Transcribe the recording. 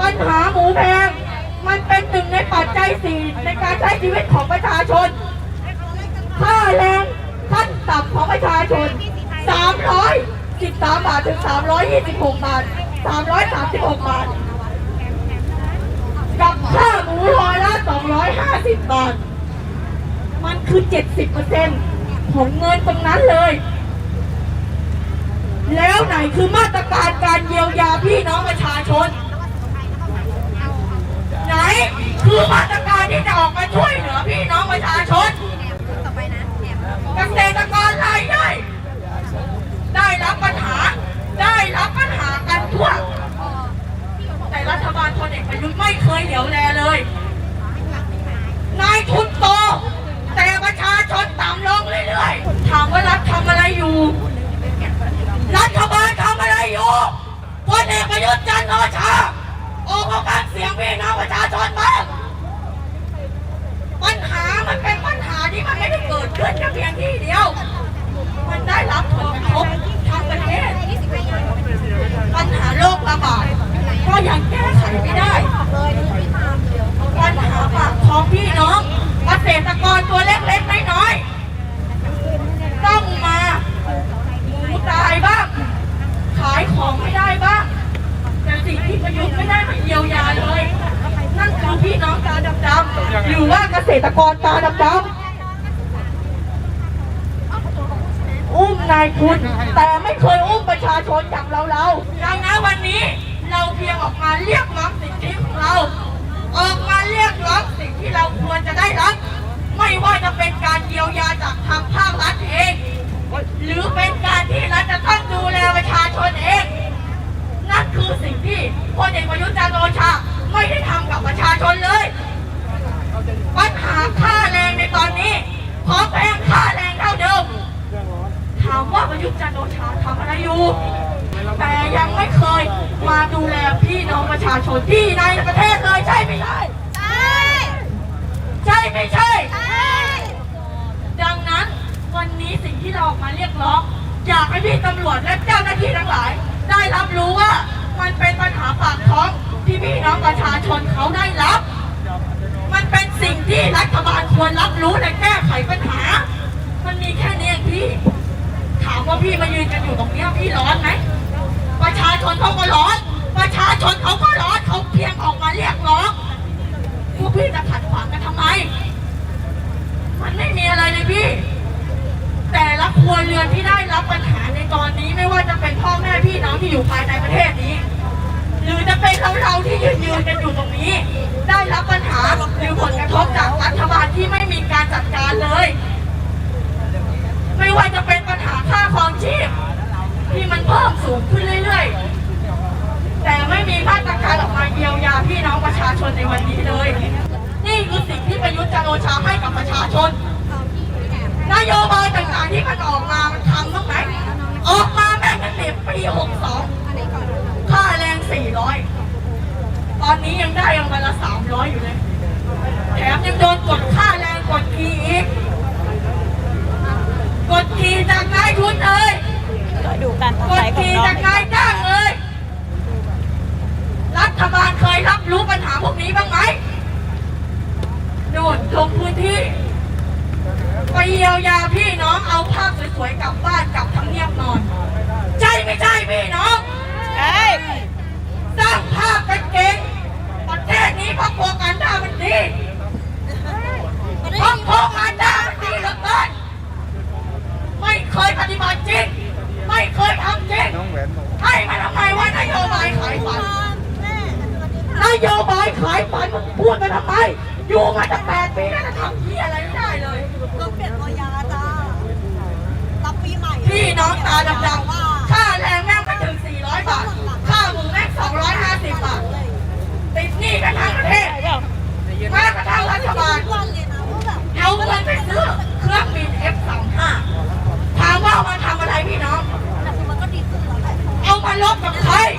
ปัญหาหมูแพง มันเป็นหนึ่งในปัจจัยสี่ในการใช้ชีวิตของประชาชน ค่าแรงขั้นต่ำของประชาชน 313 บาทถึง 326 บาท 336 บาท กับค่าหมูร้อยละ 250 บาท มันคือ 70%ของเงินตรงนั้นเลยแล้วไหนคือมาตรการการเยียวยาพี่น้องประชาชน ไหน คือมาตรการที่จะออกมาช่วยเหลือพี่น้องประชาชนเกษตรกรรายย่อยได้รับปัญหา ได้รับปัญหากันทั่ว แต่รัฐบาลพลเอกประยุทธ์ไม่เคยเหลียวแลเลย นายทุนโต แต่ประชาชนต่ำลงเรื่อยๆ ถามว่ารัฐทำอะไรอยู่ รัฐบาลทำอะไรอยู่พลเอกประยุทธ์จันทร์โอชาออกมาฟังเสียงพี่น้องประชาชนบ้าง ปัญหามันเป็นปัญหาที่มันไม่ได้เกิดขึ้นแค่เพียงที่เดียว มันได้รับผลกระทบทั้งประเทศ ปัญหาโรคระบาดก็ยังแก้ไขไม่ได้ ปัญหาปากท้องพี่ น้องเกษตรกรตัวเล็กๆน้อยๆต้องมาหูตายบ้างขายของไม่ได้บ้างแต่สิ่งที่ประยุทธ์ไม่ได้มาเยียวยาเลย นั่นคือพี่น้องตาดำๆหรือว่าเกษตรกรตาดำๆอุ้มนายทุนแต่ไม่เคยอุ้มประชาชนอย่างเราเราๆดังนั้นวันนี้เราเพียงออกมาเรียกร้องสิทธิของเรา ออกมาเรียกร้อง หรือเป็นการที่รัฐจะต้องดูแลประชาชนเอง นั่นคือสิ่งที่พลเอกประยุทธ์จันทร์โอชาไม่ได้ทำกับประชาชนเลยปัญหาค่าแรงในตอนนี้ของแพงค่าแรงเท่าเดิมถามว่าประยุทธ์จันทร์โอชาทำอะไรอยู่ แต่ยังไม่เคยมาดูแลพี่น้องประชาชนที่ในประเทศเลยใช่ไม่ใช่ ใช่ไม่ใช่ วันนี้สิ่งที่เราออกมาเรียกร้อง อยากให้พี่ตำรวจและเจ้าหน้าที่ทั้งหลาย ได้รับรู้ว่ามันเป็นปัญหาปากท้องที่พี่น้องประชาชนเขาได้รับ มันเป็นสิ่งที่รัฐบาลควรรับรู้และแก้ไขปัญหา มันมีแค่นี้เองพี่ ถามว่าพี่มายืนกันอยู่ตรงนี้พี่ร้อนไหมประชาชนเขาก็ร้อน ประชาชนเขาก็ร้อนเขาเพียงออกมาเรียกร้องพวกพี่จะขัดขวางกันทำไม มันไม่มีอะไรเลยพี่ เรือนที่ได้รับปัญหาในตอนนี้ไม่ว่าจะเป็นพ่อแม่พี่น้องที่อยู่ภายในประเทศนี้ หรือจะเป็นเราเราที่ยืนยืนกันอยู่ตรงนี้ ได้รับปัญหาหรือผลกระทบจากรัฐบาลที่ไม่มีการจัดการเลย ไม่ว่าจะเป็นปัญหาค่าครองชีพที่มันเพิ่มสูงขึ้นเรื่อยๆ แต่ไม่มีมาตรการออกมาเยียวยาพี่น้องประชาชนในวันนี้เลย นี่คือสิ่งที่ประยุทธ์จันทร์โอชาให้กับประชาชน นโยบายต่างๆ ที่มันออกมา มันทำบ้างไหมออกมาแม่งตั้งแต่ปี62ค่าแรง400ตอนนี้ยังได้ยังวันละ300อยอยู่เลยแถมยังโดนกดค่าแรงกดคีอีกกดทีจากนายทุนเลยดูการทำใจของขี่น้องจากนายจ้างเลยรัฐบาลเคยรับรู้ปัญหาพวกนี้บ้างไหมโน่นลงพื้นที่ ไปเยียวยาพี่น้องเอาภาพสวยๆกลับบ้านกลับทำเนียบนอน ใช่ไม่ใช่พี่น้อง ใช่ สร้างภาพกันเก่งประเทศนี้เพราะโปรกันด้ามันดี เพราะโปรกันด้ามันดีเหลือเกินไม่เคยปฏิบัติจริง ไม่เคยทำจริงให้มาทำไมว่านโยบายขายฝัน นโยบายขายฝันมึงพูดมาทำไม อยู่มาจะแปดปีแล้วจะทำที่อะไรไม่ได้เลย ต้องเปลี่ยนตัวยาจ้ารับปีใหม่พี่น้องตาดำๆค่าแรงแม่งไม่ถึง 400 บาท ค่าหมูแม่ง250 บาท ติดหนี้กันทั้งประเท Hi.